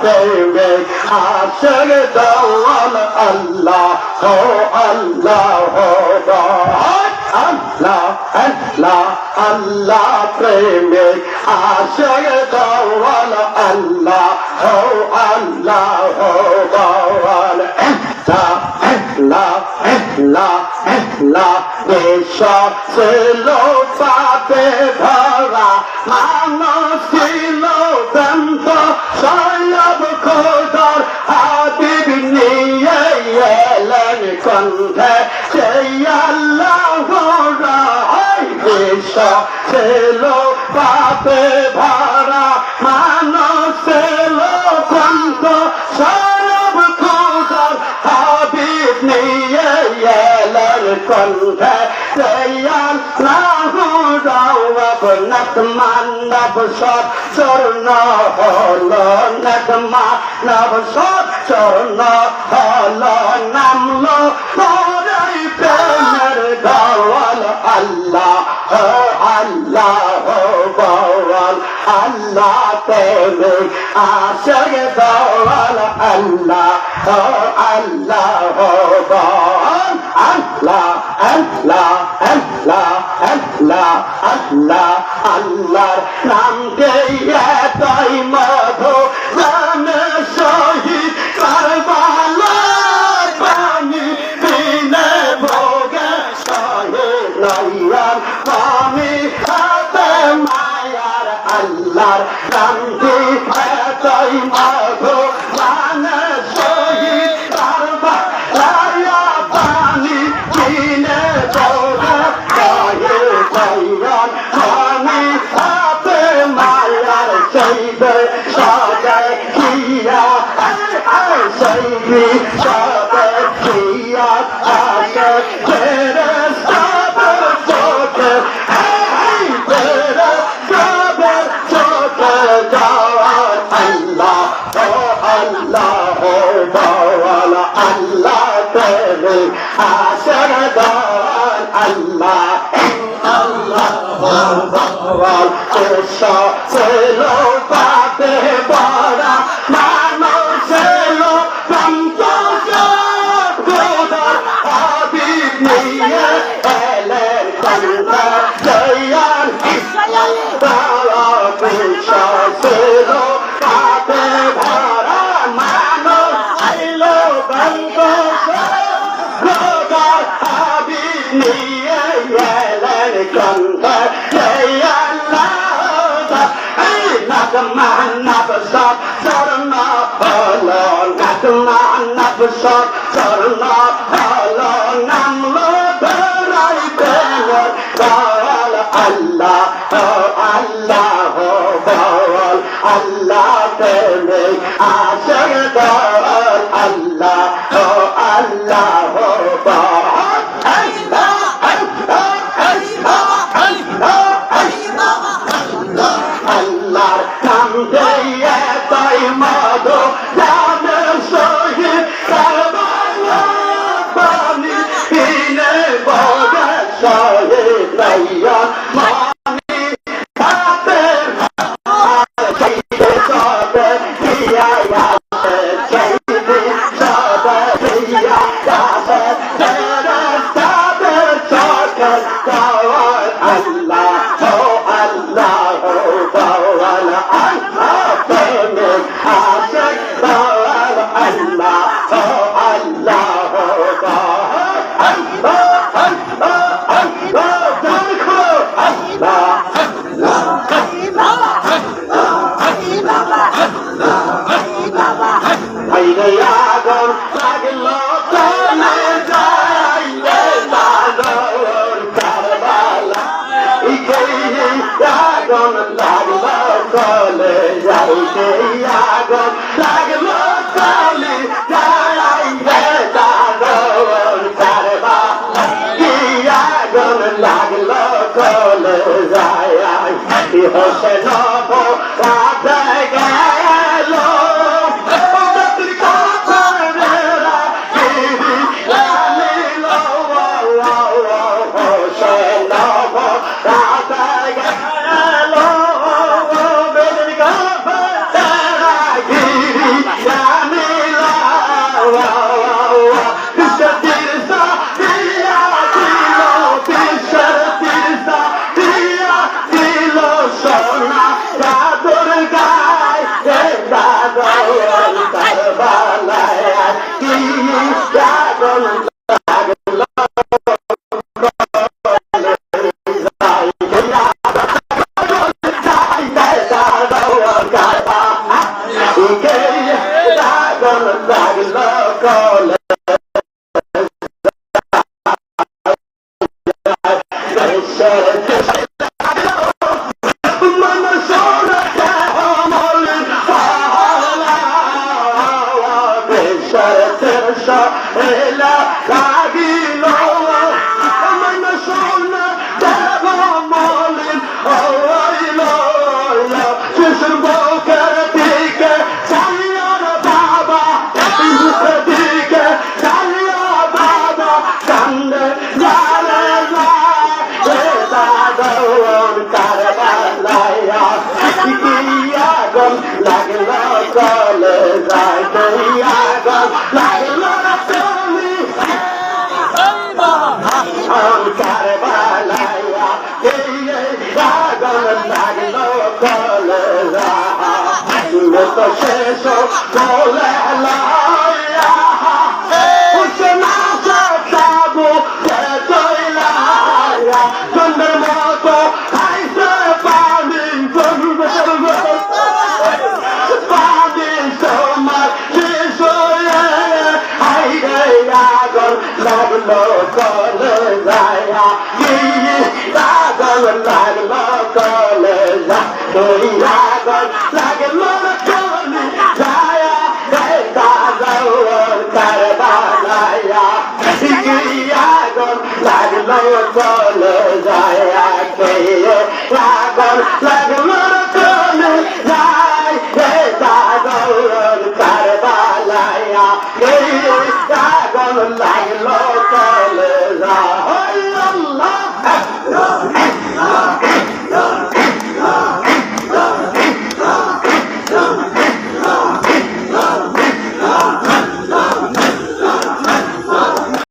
প্রেমিক আশেক দওয়াল আল্লাহ হো আল্লাহ হো আল্লাহ আল্লাহ আল্লাহ প্রেমিক আশেক দওয়াল আল্লাহ হো আল্লাহ হো দওয়াল আল্লাহ আল্লাহ আল্লাহ দেশক ছিল পাপে ধরা মানুষ সেই আল্লাহ ছিল পাপে নত মানব সব চরণ হল নত মানব সব চরণ হল নামলো তোরাই প্রেমের গওয়াল। আল্লাহ আল্লাহ আল্লাহ তেরে আশর গওয়াল আল্লাহ আল্লাহ হো আল্লাহ আল্লাহ আল্লাহ আল্লাহ আল্লাহ। আল্লাহর নামকে এতই মধু নামে শহীদ কারবালার পানি বিনে ভোগে শহীদ নইয়ার পানি হাতে মায়ার আল্লাহর নামকে قلبي شابك فيك عشان جرس جابر صوتك هاي جرس جابر صوتك دعوان الله هو الله دعوان الله تاني عشان دعوان الله الله دعوان قصة سلام নিয়ে এলেন কন্যা জয়ান নাগমা নবসর চরণ হল নাগমা নবসর চরণ হল নামলো ধরাই দেব বল আল্লাহ আল্লাহ বল আল্লাহ তেরে আশর দল আল্লাহ আল্লাহ বল আল্লাহ আল্লাহ আল্লাহ আল্লাহ আল্লাহ দেখো শেষ এলা লাগিল মন সোনা দেব মলিন হইল। শিশুর বুকের দিকে চালিয়া তো শেষ বলে লায়া উঠনা যাব তৈলায়া চন্দ্রের মতো খাইতে পানি পানি আগুন লাগল কলে যায়া